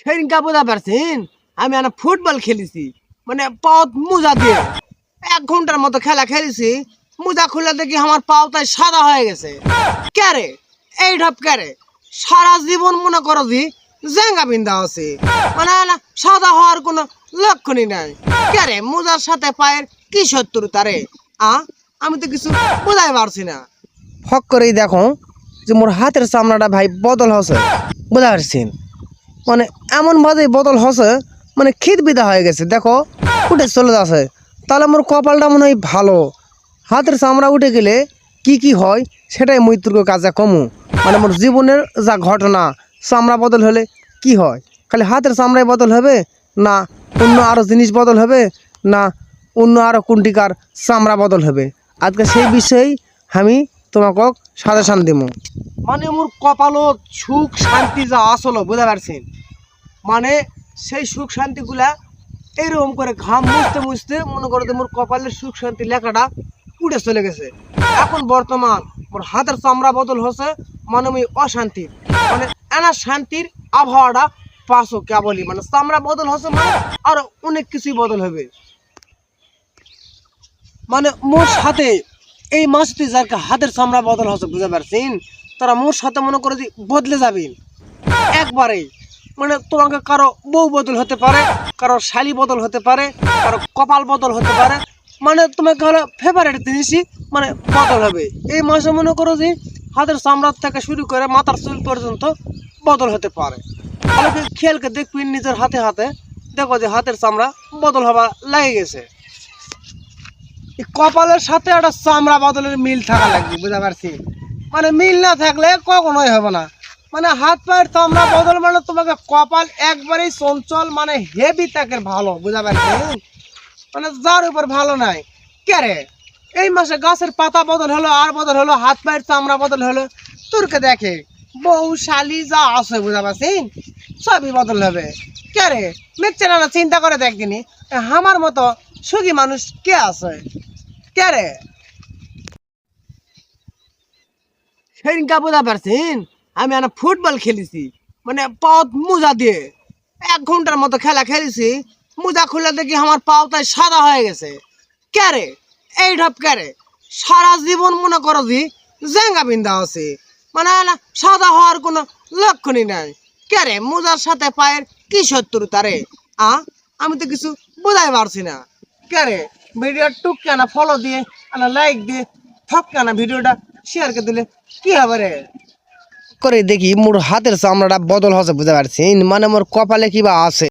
সেদিনকা বোঝা পারছেন আমি একটা ফুটবল খেলেছি। মানে পাও মোজা দিয়ে। এক ঘণ্টার মতো খেলা খেলেছি। মোজা খুলে দেখি আমার পাও তাই সাদা হয়ে গেছে। ক্যারে? এই ঢপ ক্যারে? সারা জীবন মনে করো যে জেঙ্গা বিন্দা আছে মানে সাদা হওয়ার কোনো লক্ষণই নাই। ক্যারে, মোজার সাথে পায়ের কি শত্রুতা রে? আ? আমি তো কিছু বোঝাই পারছি না। ফক করেই দেখো যে মোর হাতের চামড়াটা ভাই বদল হচ্ছে। বুঝতে পারছেন? মানে এমন ভাবে বদল হসে মানে খিদ বিদা হয়ে গেছে। দেখো, উঠে চলে যাচ্ছে। তাহলে মোর কপালটা মনে হয় ভালো। হাতের চামড়া উঠে গেলে কি কি হয়, সেটাই মৃত্যুর কাজে কমু। মানে মোর জীবনের যা ঘটনা, চামড়া বদল হলে কি হয়? খালি হাতের চামড়ায় বদল হবে, না অন্য আরও জিনিস বদল হবে, না অন্য আরও কোনটিকার চামড়া বদল হবে? আজকে সেই বিষয়েই আমি তোমাকে সাজেশন দিব মানে মোর কপালত সুখ শান্তি যা আসলো বুঝতে পারছেন মানে সেই সুখ শান্তিগুলা এইরকম করে ঘাম মুছতে মুছতে মনে করো যে মোর কপালের সুখ শান্তি লেখাটা উঠে চলে গেছে। এখন বর্তমান মোর হাতের চামড়া বদল হচ্ছে মানে আমি অশান্তি। মানে এনা শান্তির আবহাওয়াটা পাশো কেবলই। মানে চামড়া বদল হচ্ছে মানে আরও অনেক কিছুই বদল হবে। মানে মোর সাথে এই মাসটি যার হাতের চামড়া বদল হচ্ছে বুঝতে পারছেন? তারা মোর সাথে মনে করে যে বদলে যাবেন একবারেই মানে তোমাকে কারও বউ বদল হতে পারে, কারও শালি বদল হতে পারে, কারও কপাল বদল হতে পারে। মানে তোমাকে হলো ফেভারিট জিনিসই মানে বদল হবে। এই মাসে মনে করো যে হাতের চামড়ার থেকে শুরু করে মাথার চুল পর্যন্ত বদল হতে পারে। খেয়ালকে দেখবি নিজের হাতে হাতে? দেখো যে হাতের চামড়া বদল হওয়া লাগে গেছে। কপালের সাথে একটা চামড়া বদলের মিল থাকা লাগবে, বুঝতে পারছি? মানে মিল না থাকলে কখনোই হবে না। মানে হাত পায়ের চামড়া বদল মানে তোমাকে কপাল একবারেই চঞ্চল মানে হেভি থাকে ভালো, বুঝতে পারছি? মানে যার উপর ভালো নাই। কে রে? এই মাসে গাছের পাতা বদল হলো, আর বদল হলো, হাত পায়ের চামড়া বদল হলো। তোরকে দেখে বউ, শালি, যা আছে, বুঝতে পারছি? সবই বদল হবে। কে রে? মিথ্যে না চিন্তা করে দেখদিনি আমার মতো সুখী মানুষ কে আছে? আমি একটা ফুটবল খেলেছি মানে পাও মোজা দিয়ে। এক ঘণ্টার মতো খেলা খেলেছি, মোজা খুলে দেখি আমার পাও তাই সাদা হয়ে গেছে। ক্যারে এই ঢপ ক্যারে সারা জীবন মনে করো যে জেঙ্গা বিন্দা আছে মানে সাদা হওয়ার কোনো লক্ষণই নাই। ক্যারে মোজার সাথে পায়ের কি শত্রুতা তারে আ? আমি তো কিছু বোঝাই পারছি না। ক্যারে ভিডিও টুক কেনা ফলো দিয়ে আনা লাইক দিয়ে, ঠক কেনা ভিডিওটা শেয়ার করে দিলে কি হবে রে? করে দেখি, মোর হাতের চামড়াটা বদল হচ্ছে বুঝতে পারছি মানে মোর কপালে কিবা আছে?